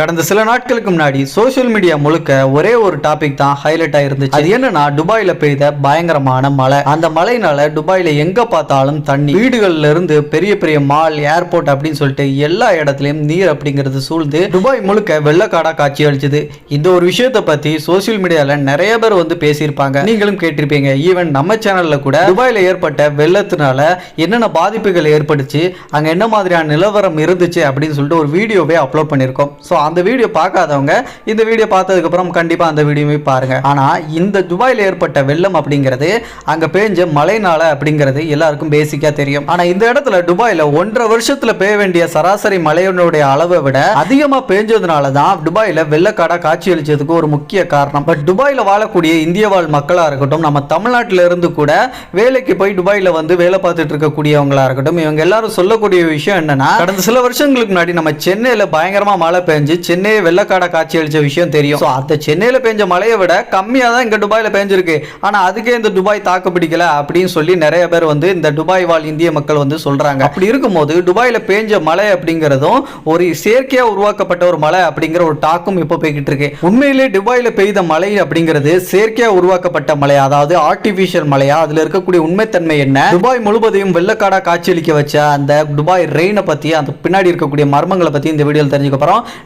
கடந்த சில நாட்களுக்கு முன்னாடி சோஷியல் மீடியா முழுக்க ஒரே ஒரு டாபிக் தான் ஹைலைட் ஆயிருந்துச்சு அது என்னன்னா துபாயில பெய்த பயங்கரமான மழை. அந்த மழையினால துபாயில எங்க பார்த்தாலும் தண்ணி வீடுகள்ல இருந்து பெரிய பெரிய மால் ஏர்போர்ட் அப்படின்னு சொல்லிட்டு எல்லா இடத்துலயும் நீர் அப்படிங்கிறது சூழ்ந்து துபாய் முழுக்க வெள்ளக்காடா காட்சி அளிச்சது. இந்த ஒரு விஷயத்தை பத்தி சோஷியல் மீடியால நிறைய பேர் வந்து பேசியிருப்பாங்க. நீங்களும் கேட்டிருப்பீங்க. ஈவன் நம்ம சேனல்ல கூட துபாயில ஏற்பட்ட வெள்ளத்தினால என்னென்ன பாதிப்புகள் ஏற்பட்டுச்சு அங்க என்ன மாதிரியான நிலவரம் இருந்துச்சு அப்படின்னு சொல்லிட்டு ஒரு வீடியோவே அப்லோட் பண்ணியிருக்கோம். ஸோ அந்த வீடியோ பார்க்காதவங்க இந்த வீடியோ பார்த்ததுக்கு அப்புறம் கண்டிப்பா அந்த வீடியோவை பாருங்க. ஆனா இந்த துபாயில் ஏற்பட்ட வெள்ளம் அப்படிங்கிறது அங்க பேஞ்ச மழைனால அப்படிங்கிறது எல்லாருக்கும் பேசிக்கா தெரியும். ஆனால் இந்த இடத்துல துபாயில் ஒன்றரை வருஷத்துல பெய்ய வேண்டிய சராசரி மழையினுடைய அளவை விட அதிகமா பேஞ்சதுனால தான் துபாயில் வெள்ளக்காடாக காட்சி அளிச்சதுக்கு ஒரு முக்கிய காரணம். பட் துபாயில் வாழக்கூடிய இந்திய வாழ் மக்களா இருக்கட்டும் நம்ம தமிழ்நாட்டில இருந்து கூட வேலைக்கு போய் துபாயில் வந்து வேலை பார்த்துட்டு இருக்கக்கூடியவங்களா இருக்கட்டும் இவங்க எல்லாரும் சொல்லக்கூடிய விஷயம் என்னன்னா கடந்த சில வருஷங்களுக்கு முன்னாடி நம்ம சென்னையில் பயங்கரமாக மழை பெஞ்சு சென்னையை வெள்ளக்காடா காட்சி அளிச்ச விஷயம் தெரியும். ஸோ அந்த சென்னையில பெஞ்ச மழையை விட கம்மியா தான் இங்க துபாயில பெஞ்சிருக்கு. ஆனா அதுக்கே இந்த துபாய் தாக்கு பிடிக்கல அப்படின்னு சொல்லி நிறைய பேர் வந்து இந்த துபாய் வாழ் இந்திய மக்கள் வந்து சொல்றாங்க. அப்படி இருக்கும்போது துபாயில பேஞ்ச மழை அப்படிங்கிறதும் ஒரு செயற்கையா உருவாக்கப்பட்ட ஒரு மழை அப்படிங்கிற ஒரு டாக்கும் இப்போ போய்கிட்டு இருக்கு. உண்மையிலே துபாயில பெய்த மழை அப்படிங்கிறது செயற்கையா உருவாக்கப்பட்ட மழை அதாவது ஆர்டிபிஷியல் மழையா? அதுல இருக்கக்கூடிய உண்மைத்தன்மை என்ன? துபாய் முழுவதையும் வெள்ளக்காடா காட்சியளிக்க வச்ச அந்த துபாய் ரெயினை பத்தி அந்த பின்னாடி இருக்கக்கூடிய மர்மங்களை பத்தி இந்த வீடியோவில் தெரிஞ்சுக்க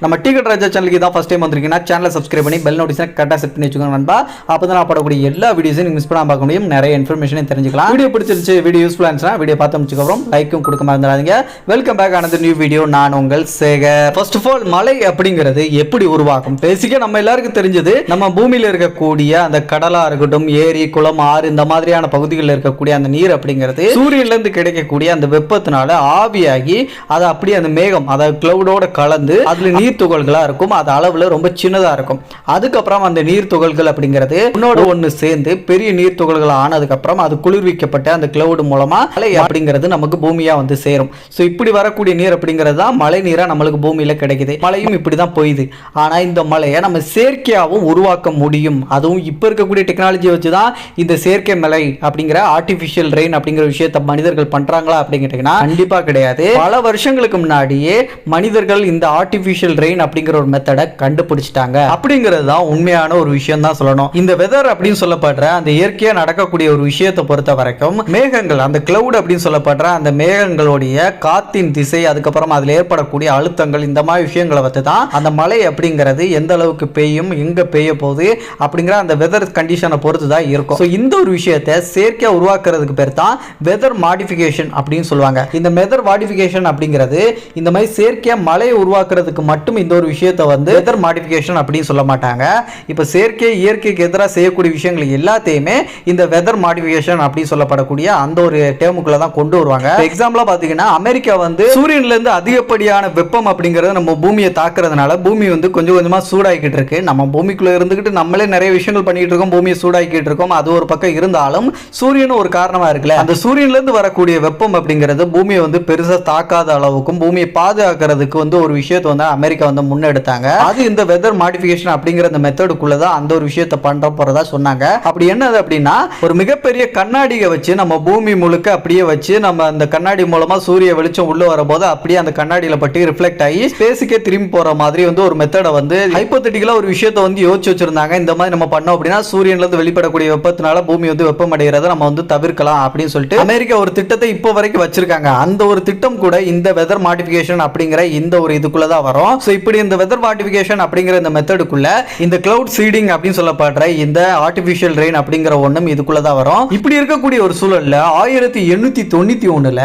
நம்ம டிக்கெட் ராஜா சேனலுக்கு தான் ஃபர்ஸ்ட் டைம் வந்திருக்கீங்கன்னா சேனலை சப்ஸ்கிரைப் பண்ணி பெல் நோட்டிஸ் கரெக்டாக செட் பண்ணி வச்சுக்கோங்க நண்பா. அப்போ தான் நான் போடக்கூடிய எல்லா வீடியோஸையும் மிஸ் பண்ணாம பார்க்க முடியும். நிறைய இன்ஃபர்மேஷனையும் தெரிஞ்சுக்கலாம். வீடியோ பிடிச்சிருச்சு வீடியோ யூஸ்ஃபுல்லாக இருந்துச்சுன்னா வீடியோ பார்த்து முடிச்சுக்கப்புறம் லைக்கும் கொடுக்க மறந்துடாதீங்க வெல்கம் பேக் ஆனது நியூ வீடியோ நான் உங்கள் சேகர். ஃபர்ஸ்ட் ஆஃப் ஆல் மலை அப்படிங்கிறது எப்படி உருவாகும்? பேசிக்காக நம்ம எல்லாருக்கும் தெரிஞ்சது நம்ம பூமியில் இருக்கக்கூடிய அந்த கடலா இருக்கட்டும் ஏரி குளம் ஆறு இந்த மாதிரியான பகுதிகளில் இருக்கக்கூடிய அந்த நீர் அப்படிங்கிறது சூரியன்ல இருந்து கிடைக்கக்கூடிய அந்த வெப்பத்தினால ஆவியாகி அது அப்படியே அந்த மேகம் அதாவது கிளவுடோட கலந்து அதுல நீர் துகள்களா இருக்கும். அது அளவுல ரொம்ப சின்னதா இருக்கும். அதுக்கப்புறம் அந்த நீர் துகள்கள் அப்படிங்கிறது ஒன்னோட ஒன்று சேர்ந்து பெரிய நீர் துகள்கள் ஆனதுக்கு அப்புறம் அது குளிர்விக்கப்பட்ட அந்த கிளவுடு மூலமா மழை அப்படிங்கிறது நமக்கு பூமியா வந்து சேரும். ஸோ இப்படி வரக்கூடிய நீர் அப்படிங்கிறது தான் மழை நீரா நம்மளுக்கு பூமியில கிடைக்குது. மழையும் இப்படி தான் பொய்யுது. ஆனா இந்த மழையை நம்ம செயற்கையாகவும் உருவாக்க முடியும். அதுவும் இப்போ இருக்கக்கூடிய டெக்னாலஜி வச்சு தான் இந்த செயற்கை மழை அப்படிங்கிற ஆர்டிஃபிஷியல் ரெயின் அப்படிங்கிற விஷயத்தை மனிதர்கள் பண்றாங்களா அப்படிங்கிட்டீங்கன்னா கண்டிப்பா கிடையாது. பல வருஷங்களுக்கு முன்னாடியே மனிதர்கள் இந்த ஆர்டிஃபிஷியல் ரெயின் அப்படிங்கிற ஒரு மெத்தடை கண்டுபிடிச்சிட்டாங்க. அப்படிங்கிறது தான் உண்மையான ஒரு விஷயம் தான் சொல்லணும். இந்த வெதர் அப்படின்னு சொல்லப்படுற அந்த இயற்கையா நடக்கக்கூடிய ஒரு விஷயத்தை பொறுத்த வரைக்கும் மேகங்கள் அந்த கிளவுட் அப்படின்னு சொல்லப்படுற அந்த மேகங்களுடைய காத்தின் திசை அதுக்கப்புறம் அதில் ஏற்படக்கூடிய அழுத்தங்கள் இந்த மாதிரி விஷயங்களை வச்சு தான் அந்த மழை அப்படிங்கிறது எந்த அளவுக்கு பெய்யும் எங்க பெய்ய போகுது அப்படிங்கிற அந்த வெதர் கண்டிஷனை பொறுத்து தான் இருக்கும். ஸோ இந்த ஒரு விஷயத்தை செயற்கையாக உருவாக்குறதுக்கு பேர் தான் வெதர் மாடிஃபிகேஷன் அப்படின்னு சொல்லுவாங்க. இந்த வெதர் மாடிஃபிகேஷன் அப்படிங்கிறது இந்த மாதிரி செயற்கையா மழையை உருவாக்குறதுக்கு மட்டும் இந்த ஒரு விஷயத்தை வந்து வெதர் மாடிஃபிகேஷன் அப்படின்னு சொல்ல மாட்டாங்க. இப்போ செயற்கை இயற்கைக்கு எதிராக செய்யக்கூடிய விஷயங்கள் எல்லாத்தையுமே இந்த வெதர் மாடிஃபிகேஷன் அப்படின்னு சொல்லப்படக்கூடிய அந்த ஒரு டேமுக்குள்ள தான் கொண்டு வருவாங்க. எக்ஸாம்பிளாக பார்த்தீங்கன்னா அமெரிக்கா வந்து சூரியன்லேருந்து அதிகப்படியான வெப்பம் அப்படிங்கறது நம்ம பூமியை தாக்குறதுனால பூமி வந்து கொஞ்சம் கொஞ்சமாக சூடாகிக்கிட்டு இருக்கு. நம்ம பூமிக்குள்ளே இருந்துக்கிட்டு நம்மளே நிறைய விஷயங்கள் பண்ணிட்டு இருக்கோம் பூமியை சூடாக்கிட்டு இருக்கோம். அது ஒரு பக்கம் இருந்தாலும் சூரியன் ஒரு காரணமாக இருக்குல்ல. அந்த சூரியன்லேருந்து வரக்கூடிய வெப்பம் அப்படிங்கிறது பூமியை வந்து பெருசாக தாக்காத அளவுக்கும் பூமியை பாதுகாக்கிறதுக்கு வந்து ஒரு விஷயத்தை வந்து அமெரிக்கா வந்து முன்னெடுத்தாங்க. அது இந்த வெதர் மாடிஃபிகேஷன் அப்படிங்கிற அந்த மெத்தடுக்குள்ள தான் அந்த ஒரு விஷயத்தை பண்ற போறதா சொன்னாங்க. அப்படி என்னது அப்படின்னா ஒரு மிகப்பெரிய கண்ணாடியை வச்சு நம்ம பூமி முழுக்க அப்படியே வச்சு நம்ம அந்த கண்ணாடி மூலமா சூரிய வெளிச்சம் உள்ள வரும்போது அப்படியே அந்த கண்ணாடியில பட்டு ரிஃப்ளெக்ட் ஆகி ஸ்பேஸுக்கே திரும்பி போற மாதிரி வந்து ஒரு மெத்தடை வந்து ஹைப்போத்தட்டிக்கலா ஒரு விஷயத்தை வந்து யோசிச்சு வச்சிருந்தாங்க. இந்த மாதிரி நம்ம பண்ணோம் அப்படின்னா சூரியன்ல இருந்து வெளிப்படக்கூடிய வெப்பத்தினால பூமி வந்து வெப்பமடைகிறத நம்ம வந்து தவிர்க்கலாம் அப்படின்னு சொல்லிட்டு அமெரிக்கா ஒரு திட்டத்தை இப்போ வரைக்கும் வச்சிருக்காங்க. அந்த ஒரு திட்டம் கூட இந்த வெதர் மாடிஃபிகேஷன் அப்படிங்கிற இந்த ஒரு இதுக்குள்ள தான் வரும். ஸோ இப்படி இந்த வெதர் மாடிஃபிகேஷன் அப்படிங்கிற இந்த மெத்தடுக்குள்ள இந்த கிளவுட் சீடிங் அப்படின்னு சொல்லப்படுற இந்த ஆர்டிஃபிஷியல் ரெயின் அப்படிங்கிற ஒன்றும் இதுக்குள்ள தான் வரும். இப்படி இருக்கக்கூடிய ஒரு சூழல்ல ஆயிரத்தி எண்ணூத்தி தொண்ணூத்தி ஒண்ணுல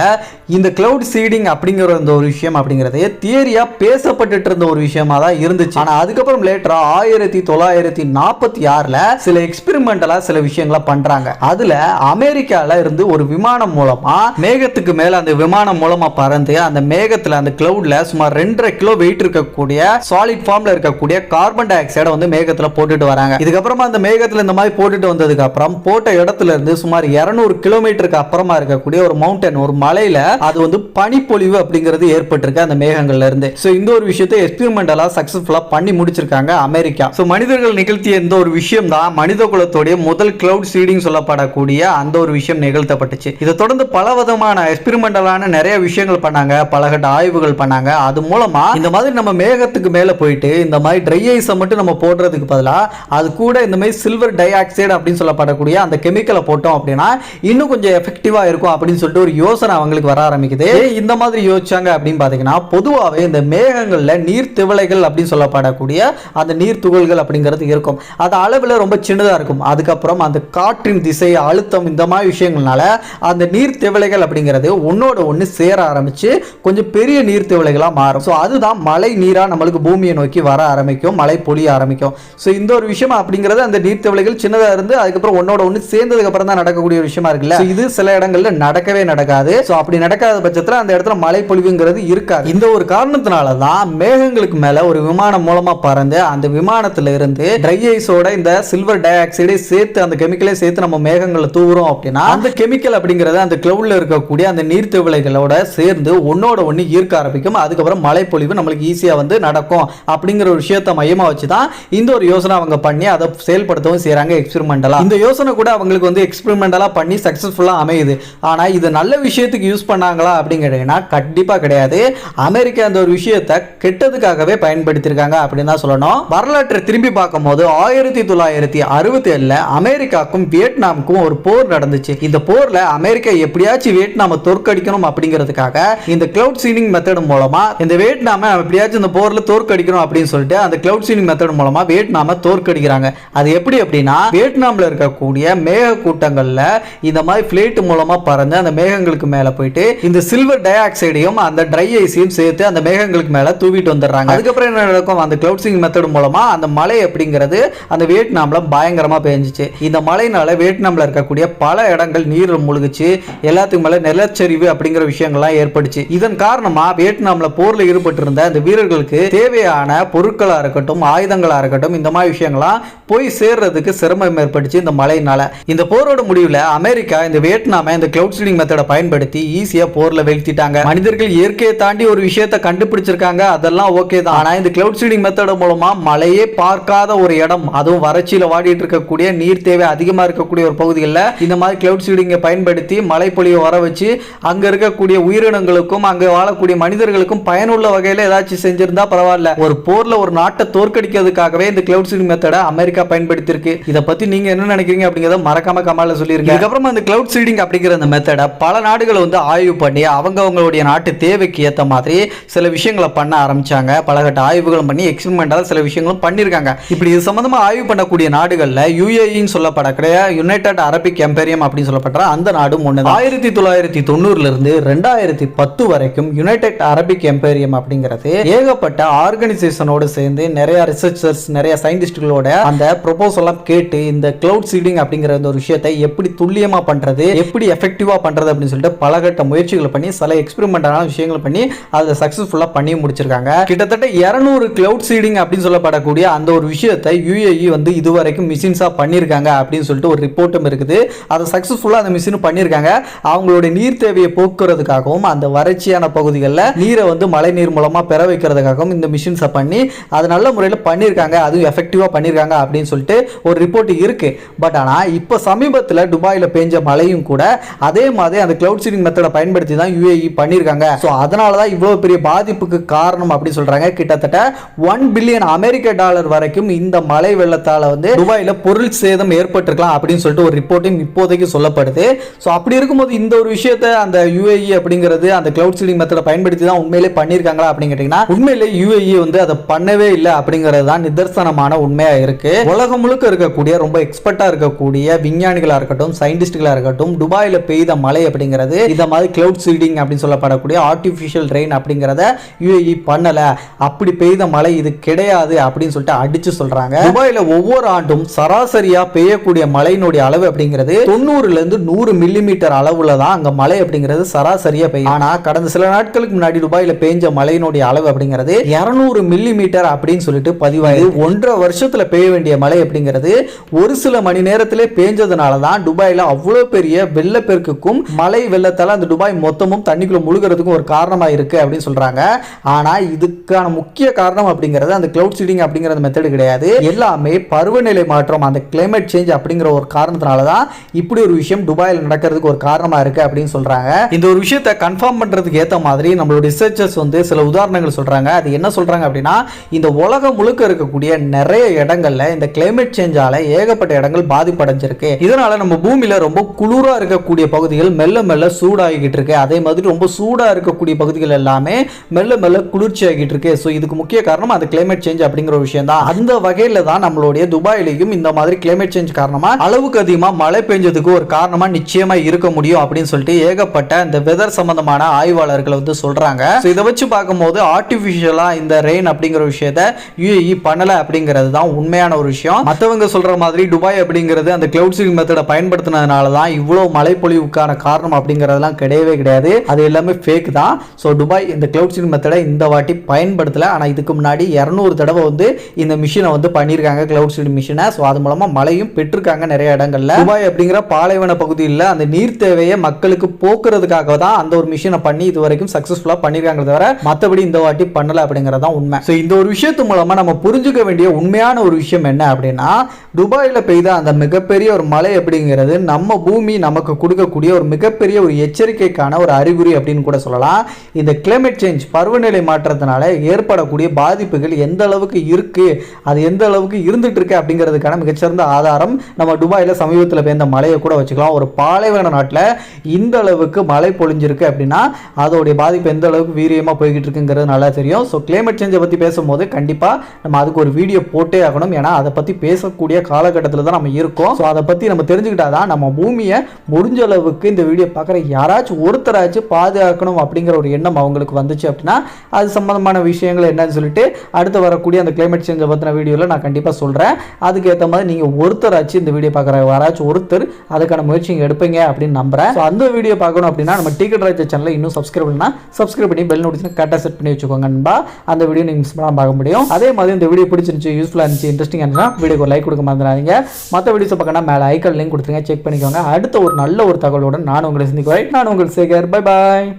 இந்த கிளவுட் சீடிங் அப்படிங்கிற இந்த ஒரு விஷயம் அப்படிங்கிறது தியரியா பேசப்பட்டுட்டு இருந்த ஒரு விஷயமா தான் இருந்துச்சு. ஆனா அதுக்கப்புறம் லேட்டரா ஆயிரத்தி தொள்ளாயிரத்தி நாற்பத்தி ஆறுல சில எக்ஸ்பெரிமெண்டலா சில விஷயங்களை பண்றாங்க. அதுல அமெரிக்கால இருந்து ஒரு விமானம் மூலமா மேகத்துக்கு மேல அந்த விமானம் மூலமா பறந்து அந்த மேகத்துல அந்த கிளவுட்ல சுமார் ரெண்டரை கிலோ வெயிட் இருக்க இருக்கக்கூடிய சாலிட் ஃபார்ம்ல இருக்கக்கூடிய கார்பன் டை ஆக்சைடை வந்து மேகத்துல போட்டுட்டு வராங்க. இதுக்கப்புறமா அந்த மேகத்துல இந்த மாதிரி போட்டுட்டு வந்ததுக்கு அப்புறம் போட்ட இடத்துல இருந்து சுமார் 200 கிலோமீட்டருக்கு அப்புறமா இருக்கக்கூடிய ஒரு மவுண்டன் ஒரு மலையில அது வந்து பனிப்பொழிவு அப்படிங்கிறது ஏற்பட்டிருக்கு அந்த மேகங்கள்ல இருந்து. ஸோ இந்த ஒரு விஷயத்தை எக்ஸ்பிரிமெண்டலா சக்சஸ்ஃபுல்லா பண்ணி முடிச்சிருக்காங்க அமெரிக்கா. ஸோ மனிதர்கள் நிகழ்த்திய இந்த ஒரு விஷயம் தான் மனித குலத்துடைய முதல் கிளவுட் சீடிங் சொல்லப்படக்கூடிய அந்த ஒரு விஷயம் நிகழ்த்தப்பட்டுச்சு. இதை தொடர்ந்து பல விதமான எக்ஸ்பிரிமெண்டலான நிறைய விஷயங்கள் பண்ணாங்க பலகட்ட ஆய்வுகள் பண்ணாங்க. அது மூலமா இந்த மாதிரி நம்ம மேக மேகத்துக்கு மேலே போயிட்டு இந்த மாதிரி ட்ரை ஐஸை மட்டும் நம்ம போடுறதுக்கு பதிலாக அது கூட இந்த மாதிரி சில்வர் டை ஆக்சைடு அப்படின்னு சொல்லப்படக்கூடிய அந்த கெமிக்கலை போட்டோம் அப்படின்னா இன்னும் கொஞ்சம் எஃபெக்டிவாக இருக்கும் அப்படின்னு சொல்லிட்டு ஒரு யோசனை அவங்களுக்கு வர ஆரம்பிக்குது. இந்த மாதிரி யோசிச்சாங்க அப்படின்னு பார்த்தீங்கன்னா பொதுவாகவே இந்த மேகங்களில் நீர் திவலைகள் அப்படின்னு சொல்லப்படக்கூடிய அந்த நீர் துகள்கள் அப்படிங்கிறது இருக்கும். அது அளவில் ரொம்ப சின்னதாக இருக்கும். அதுக்கப்புறம் அந்த காற்றின் திசை அழுத்தம் இந்த மாதிரி விஷயங்கள்னால அந்த நீர் திவலைகள் அப்படிங்கிறது ஒன்றோட ஒன்று சேர ஆரம்பித்து கொஞ்சம் பெரிய நீர் திவலைகளாக மாறும். ஸோ அதுதான் மழை நீராக நம்மளுக்கு பூமியை நோக்கி வர ஆரம்பிக்கும் மழை பொழிய ஆரம்பிக்கும். ஸோ இந்த ஒரு விஷயம் அப்படிங்கிறது அந்த நீர் திவலைகள் சின்னதாக இருந்து அதுக்கப்புறம் ஒன்னோட ஒன்று சேர்ந்ததுக்கு அப்புறம் தான் நடக்கக்கூடிய விஷயமா இருக்குல்ல? இது சில இடங்கள்ல நடக்கவே நடக்காது. ஸோ அப்படி நடக்காத பட்சத்தில் அந்த இடத்துல மழை பொழிவுங்கிறது இருக்காது. இந்த ஒரு காரணத்தினால தான் மேகங்களுக்கு மேல ஒரு விமானம் மூலமா பறந்து அந்த விமானத்துல இருந்து ட்ரை ஐஸோட இந்த சில்வர் டை ஆக்சைடை சேர்த்து அந்த கெமிக்கலை சேர்த்து நம்ம மேகங்களை தூவுறோம் அப்படின்னா அந்த கெமிக்கல் அப்படிங்கிறது அந்த கிளவுட்ல இருக்கக்கூடிய அந்த நீர்த்திவளைகளோட சேர்ந்து ஒன்னோட ஒன்று ஈர்க்க ஆரம்பிக்கும். அதுக்கப்புறம் மழை பொழிவு நம்மளுக்கு ஈஸியாக வந்து நடக்கும் அப்படிங்கிற ஒரு விஷயத்தை மையமாக வச்சு தான் இந்த ஒரு யோசனை அவங்க பண்ணி அதை செயல்படுத்தவும் செய்கிறாங்க எக்ஸ்பெரிமெண்டலாக இந்த யோசனை கூட அவங்களுக்கு வந்து எக்ஸ்பெரிமெண்டலாக பண்ணி சக்ஸஸ்ஃபுல்லாக அமையுது. ஆனால் இது நல்ல விஷயத்துக்கு யூஸ் பண்ணாங்களா அப்படின்னு கேட்டீங்கன்னா கண்டிப்பாக கிடையாது. அமெரிக்கா அந்த ஒரு விஷயத்தை கெட்டதுக்காகவே பயன்படுத்தியிருக்காங்க அப்படின்னு தான் சொல்லணும். வரலாற்றை திரும்பி பார்க்கும்போது ஆயிரத்தி தொள்ளாயிரத்தி அறுபத்தி ஏழில் அமெரிக்காவுக்கும் வியட்நாமுக்கும் ஒரு போர் நடந்துச்சு. இந்த போர்ல அமெரிக்கா எப்படியாச்சும் வியட்நாமை தோற்கடிக்கணும் அப்படிங்கிறதுக்காக இந்த கிளவுட் சீனிங் மெத்தட் மூலமாக இந்த வியட்நாமை எப்படியாச்சும் இந்த போரில் தோற்கடிக்கணும் அப்படின்னு சொல்லிட்டு அந்த கிளவுட் சீனிங் மெத்தட் மூலமாக வியட்நாமை தோற்கடிக்கிறாங்க அது எப்படி அப்படின்னா வியட்நாமில் இருக்கக்கூடிய மேக கூட்டங்களில் இந்த மாதிரி ஃப்ளைட்டு மூலமாக பறந்து அந்த மேகங்களுக்கு மேலே போயிட்டு இந்த சில்வர் டை ஆக்சைடையும் அந்த ட்ரை ஐஸையும் சேர்த்து அந்த மேகங்களுக்கு மேலே தூவிட்டு வந்துடுறாங்க. அதுக்கப்புறம் என்ன நடக்கும்? அந்த கிளவுட் சீனிங் மெத்தட் மூலமாக அந்த மழை அப்படிங்கிறது அந்த வியட்நாமில் பயங்கரமாக பெஞ்சிச்சு. இந்த மழைனால வியட்நாமில் இருக்கக்கூடிய பல இடங்கள் நீர் முழுகுச்சு. எல்லாத்துக்கும் மேலே நிலச்சரிவு அப்படிங்கிற விஷயங்கள்லாம் ஏற்பட்டுச்சு இதன் காரணமாக வியட்நாமில் போரில் ஈடுபட்டிருந்த அந்த வீரர்களுக்கு தேவையான பொருட்களாக இருக்கட்டும் ஆயுதங்களா இருக்கட்டும் இந்த மாதிரி விஷயங்கள்லாம் போய் சேர்றதுக்கு சிரமம் ஏற்பட்டுச்சு இந்த மழையினால. இந்த போரோட முடிவில் அமெரிக்கா இந்த வியட்நாமை இந்த கிளவுட் சீலிங் மெத்தடை பயன்படுத்தி ஈஸியாக போர்ல வீழ்த்திட்டாங்க. மனிதர்கள் இயற்கையை தாண்டி ஒரு விஷயத்தை கண்டுபிடிச்சிருக்காங்க அதெல்லாம் ஓகே தான். ஆனால் இந்த கிளவுட் சீலிங் மெத்தட் மூலமாக மழையே பார்க்காத ஒரு இடம் அதுவும் வறட்சியில வாடிட்டு இருக்கக்கூடிய நீர் தேவை அதிகமா இருக்கக்கூடிய ஒரு பகுதிகளில் இந்த மாதிரி கிளவுட் சீடிங்கை பயன்படுத்தி மழை பொழிவை வர வச்சு அங்க இருக்கக்கூடிய உயிரினங்களுக்கும் அங்கே வாழக்கூடிய மனிதர்களுக்கும் பயனுள்ள வகையில் ஏதாச்சும் செஞ்சிருந்தா பரவாயில்ல. ஒரு போர்ல ஒரு நாட்டை தோற்கடிக்கிறதுக்காகவே இந்த கிளவுட் சீடிங் மெத்தடை அமெரிக்கா பயன்படுத்தியிருக்கு. இதை பத்தி நீங்க என்ன நினைக்கிறீங்க அப்படிங்கறத மறக்காம கமால சொல்லிருங்க. அதுக்கப்புறமா அந்த கிளவுட் சீடிங் அப்படிங்கிற அந்த மெத்தடை பல நாடுகள் வந்து ஆய்வு பண்ணி அவங்க அவங்களுடைய நாட்டு தேவைக்கு ஏத்த மாதிரி சில விஷயங்களை பண்ண ஆரம்பிச்சாங்க. பலகட்ட ஆய்வுகளும் பண்ணி எக்ஸ்பெரிமெண்டால சில விஷயங்களும் பண்ணியிருக்காங்க. இப்படி இது சம்பந்தமா ஆய்வு பண்ணக்கூடிய நாடுகள்ல யூஏஇன்னு சொல்லப்படக்கூடிய யுனைடெட் அரபிக் எம்பேரியம் அப்படின்னு சொல்லப்படுற அந்த நாடும் ஒன்று ஆயிரத்தி தொள்ளாயிரத்தி தொண்ணூறுல இருந்து ரெண்டாயிரத்தி பத்து வரைக்கும் யுனைடெட் அரபிக் எம்பேரியம் அப்படிங்கிறது ஏகப்பட்ட ஆர்கனைசேஷனோடு சேர்ந்து நிறைய ரிசர்ச்சர்ஸ் நிறைய சயின்டிஸ்டுகளோட அந்த ப்ரொபோசல்லாம் கேட்டு இந்த கிளவுட் சீடிங் அப்படிங்கிற அந்த ஒரு விஷயத்தை எப்படி துல்லியமா பண்றது எப்படி எஃபெக்டிவா பண்றது அப்படின்னு சொல்லிட்டு பலகட்ட முயற்சிகளை பண்ணி சில எக்ஸ்பெரிமெண்டான விஷயங்கள் பண்ணி அதை சக்சஸ்ஃபுல்லா பண்ணி முடிச்சிருக்காங்க. கிட்டத்தட்ட இரநூறு கிளவுட் சீடிங் அப்படின்னு சொல்லப்படக்கூடிய அந்த ஒரு விஷயத்தை யுஏஇ வந்து இதுவரைக்கும் மிஷின்ஸா பண்ணியிருக்காங்க அப்படின்னு சொல்லிட்டு ஒரு ரிப்போர்ட்டும் இருக்குது. அதை சக்சஸ்ஃபுல்லா அந்த மிஷினும் பண்ணியிருக்காங்க. அவங்களுடைய நீர் தேவையை போக்குறதுக்காகவும் அந்த வறட்சியான பகுதிகளில் நீரை வந்து மழை நீர் மூலமா பெற வைக்கிறதுக்காகவும் இந்த மிஷின்ஸை பண்ணி அது நல்ல முறையில் பண்ணியிருக்காங்க. அதுவும் எஃபெக்டிவாக பண்ணியிருக்காங்க அப்படின்னு சொல்லிட்டு ஒரு ரிப்போர்ட் இருக்கு. பட் ஆனால் இப்போ சமீபத்தில் துபாயில் பெஞ்ச மழையும் கூட அதே மாதிரி அந்த கிளவுட் சீடிங் மெத்தடை பயன்படுத்தி தான் யூஏஇ பண்ணியிருக்காங்க. ஸோ அதனால தான் இவ்வளோ பெரிய பாதிப்புக்கு காரணம் அப்படின்னு சொல்றாங்க. கிட்டத்தட்ட ஒன் பில்லியன் அமெரிக்க டாலர் வரைக்கும் இந்த மழை வெள்ளத்தால் வந்து துபாயில் பொருள் சேதம் ஏற்பட்டிருக்கலாம் அப்படின்னு சொல்லிட்டு ஒரு ரிப்போர்ட்டும் இப்போதைக்கு சொல்லப்படுது. ஸோ அப்படி இருக்கும்போது இந்த ஒரு விஷயத்தை அந்த யூஏஇ அப்படிங்கிறது அந்த கிளவுட் சீடிங் மெத்தடை பயன்படுத்தி தான் உண்மையிலே பண்ணியிருக்காங்களா அப்படின்னு கேட்டிங்கன்னா உண்மையிலே யுஏஇ வந்து அதை பண்ணவே இல்லை அப்படிங்கிறது தான் நிதர்சனமான உண்மையா இருக்கு. உலகம் முழுக்க இருக்கக்கூடிய ரொம்ப எக்ஸ்பர்ட்டா இருக்கக்கூடிய விஞ்ஞானிகளா இருக்கட்டும் சயின்டிஸ்டுகளா இருக்கட்டும் துபாயில பெய்த மழை அப்படிங்கிறது இந்த மாதிரி கிளவுட் சீடிங் அப்படின்னு சொல்லப்படக்கூடிய ஆர்டிஃபிஷியல் ரெயின் அப்படிங்கிறத யூஏஇ பண்ணல. அப்படி பெய்த மழை இது கிடையாது அப்படின்னு சொல்லிட்டு அடிச்சு சொல்றாங்க. துபாயில ஒவ்வொரு ஆண்டும் சராசரியா பெய்யக்கூடிய மழையினுடைய அளவு அப்படிங்கிறது தொண்ணூறுல இருந்து நூறு மில்லிமீட்டர் அளவுல தான் அங்க மழை அப்படிங்கிறது சராசரியா பெய்யும். ஆனா கடந்த சில நாட்களுக்கு முன்னாடி துபாயில பெய்ஞ்ச மழையினுடைய அளவு அப்படிங்கிறது 200 மில்லிமீட்டர் அப்படின்னு சொல்லிட்டு பதிவாயது ஒன்றரை வருஷத்துல பெய்ய வேண்டிய மழை அப்படிங்கிறது ஒரு சில மணி நேரத்திலே பெஞ்சதுனால தான் துபாயில அவ்வளோ பெரிய வெள்ளப்பெருக்குக்கும் மழை வெள்ளத்தால அந்த துபாய் மொத்தமும் தண்ணிக்குள்ள முழுகிறதுக்கும் ஒரு காரணமா இருக்கு அப்படின்னு சொல்றாங்க. ஆனா இதுக்கான முக்கிய காரணம் அப்படிங்கிறது அந்த கிளவுட் சீடிங் அப்படிங்கிற மெத்தடு கிடையாது. எல்லாமே பருவநிலை மாற்றம் அந்த கிளைமேட் சேஞ்ச் அப்படிங்கிற ஒரு காரணத்தினால தான் இப்படி ஒரு விஷயம் துபாயில் நடக்கிறதுக்கு ஒரு காரணமா இருக்கு அப்படின்னு சொல்றாங்க. இந்த ஒரு விஷயத்தை கன்ஃபார்ம் பண்றதுக்கு ஏத்த மாதிரி நம்மளோட ரிசர்ச்சர்ஸ் வந்து சில உதாரணங்கள் சொல்றாங்க. அது என்ன சொல்கிறாங்க அப்படின்னா இந்த உலகம் முழுக்க இருக்கக்கூடிய நிறைய இடங்கள்ல இந்த கிளைமேட் சேஞ்சால ஏகப்பட்ட இடங்கள் பாதிப்படைஞ்சிருக்கு. இதனால நம்ம பூமியில் ரொம்ப குளிரா இருக்கக்கூடிய பகுதிகள் மெல்ல மெல்ல சூடாகிக்கிட்டு இருக்கு. அதே மாதிரி ரொம்ப சூடா இருக்கக்கூடிய பகுதிகள் எல்லாமே மெல்ல மெல்ல குளிர்ச்சி ஆகிட்டு இருக்கு. ஸோ இதுக்கு முக்கிய காரணம் அது கிளைமேட் சேஞ்ச் அப்படிங்கிற ஒரு விஷயம் தான். அந்த வகையில் தான் நம்மளுடைய துபாயிலையும் இந்த மாதிரி கிளைமேட் சேஞ்ச் காரணமா அளவுக்கு அதிகமாக மழை பெஞ்சதுக்கு ஒரு காரணமா நிச்சயமா இருக்க முடியும் அப்படின்னு சொல்லிட்டு ஏகப்பட்ட இந்த வெதர் சம்பந்தமான ஆய்வாளர்கள் வந்து சொல்றாங்க. இதை வச்சு பார்க்கும்போது ஆர்டிஃபிஷியல் இந்த ரெயின் அப்படிங்கிற விஷயத்த யூஏஇ பண்ணலை அப்படிங்கிறது தான் உண்மையான ஒரு விஷயம். மற்றவங்க சொல்ற மாதிரி துபாய் அப்படிங்கிறது அந்த கிளவுட் சீலிங் மெத்தடை பயன்படுத்தினதுனால தான் இவ்வளோ மழைப்பொழிவுக்கான காரணம் அப்படிங்கிறதெல்லாம் கிடையவே கிடையாது. அது எல்லாமே ஃபேக் தான். ஸோ துபாய் இந்த கிளவுட் சீலிங் மெத்தடை இந்த வாட்டி பயன்படுத்தலை. ஆனால் இதுக்கு முன்னாடி இரநூறு தடவை வந்து இந்த மிஷினை வந்து பண்ணியிருக்காங்க கிளவுட் சீலிங் மிஷினை ஸோ அது மூலமாக மழையும் பெற்றிருக்காங்க நிறைய இடங்கள்ல. துபாய் அப்படிங்கிற பாலைவன பகுதியில் அந்த நீர் தேவையை மக்களுக்கு போக்குறதுக்காக தான் அந்த ஒரு மிஷினை பண்ணி இது வரைக்கும் சக்ஸஸ்ஃபுல்லாக பண்ணியிருக்காங்க தவிர மற்றபடி இந்த வாட்டி பண்ணல அப்படிங்கிறது தான் உண்மை. ஸோ இந்த ஒரு விஷயத்து மூலமாக நம்ம புரிஞ்சுக்க வேண்டிய உண்மையான ஒரு விஷயம் என்ன அப்படின்னா துபாயில் பெய்த அந்த மிகப்பெரிய ஒரு மழை அப்படிங்கிறது நம்ம பூமி நமக்கு கொடுக்கக்கூடிய ஒரு மிகப்பெரிய ஒரு எச்சரிக்கைக்கான ஒரு அறிகுறி அப்படின்னு கூட சொல்லலாம். இந்த கிளைமேட் சேஞ்ச் பருவநிலை மாற்றத்தினால ஏற்படக்கூடிய பாதிப்புகள் எந்த அளவுக்கு இருக்கு அது எந்த அளவுக்கு இருந்துட்டு இருக்கு அப்படிங்கிறதுக்கான மிகச்சிறந்த ஆதாரம் நம்ம துபாயில் சமீபத்தில் பெய்த மழையை கூட வச்சுக்கலாம். ஒரு பாலைவன நாட்டில் இந்த அளவுக்கு மழை பொழிஞ்சிருக்கு அப்படின்னா அதோடைய பாதிப்பு எந்த அளவுக்கு வீரியமாக போய்கிட்டு இருக்குங்கிறது நல்லா தெரியும். ஸோ கிளைமேட் சேஞ்சை பற்றி பேசும்போது கண்டிப்பாக நம்ம அதுக்கு ஒரு வீடியோ போட்டே ஆகணும். ஏன்னா அதை பற்றி பேசக்கூடிய காலகட்டத்தில் தான் நம்ம இருக்கோம். ஸோ அதை பற்றி நம்ம தெரிஞ்சுக்கிட்டாதான் நம்ம பூமியை முடிஞ்ச அளவுக்கு இந்த வீடியோ பார்க்குற யாராச்சும் ஒருத்தராச்சும் பாதுகாக்கணும் அப்படிங்கிற ஒரு எண்ணம் அவங்களுக்கு வந்துச்சு அப்படின்னா அது சம்மந்தமான விஷயங்கள் என்னன்னு சொல்லிட்டு அடுத்து வரக்கூடிய அந்த கிளைமேட் சேஞ்சை பற்றின வீடியோவில் நான் கண்டிப்பாக சொல்கிறேன் அதுக்கேற்ற மாதிரி நீங்கள் ஒருத்தராச்சும் இந்த வீடியோ பார்க்குற யாராச்சும் ஒருத்தர் அதுக்கான முயற்சி எடுப்பீங்க அப்படின்னு நம்புறேன். ஸோ அந்த வீடியோ பார்க்கணும் அப்படின்னா நம்ம டிக்கெட் ராஜா சேனலை இன்னும் சப்ஸ்கிரைப் பண்ணால் சப்ஸ்கிரைப் பண்ணி பெல் நோட்டிஃபிகேஷன் கரெக்டாக செட் பண்ணி வச்சுக்கோங்க நண்பா. அந்த வீடியோ நீங்கள் மிஸ் பண்ணாமல் பார்க்க முடியும். அதே மாதிரி இந்த வீடியோ பிடிச்சிருந்துச்சு யூஸ்ஃபுல்லாக இருந்துச்சு இன்ட்ரெஸ்டிங்காக இருந்தால் வீடியோக்கு லைக் கொடுக்க மறந்துடாதீங்க. மற்ற வீடியோஸை பக்கம்னா மேலே ஐக்கல் லிங்க் கொடுத்துருங்க செக் பண்ணிக்கோங்க. அடுத்த ஒரு நல்ல ஒரு தகவலுடன் நான் உங்களை சந்திக்கிறேன். நான் உங்களுக்கு சேகர். Bye bye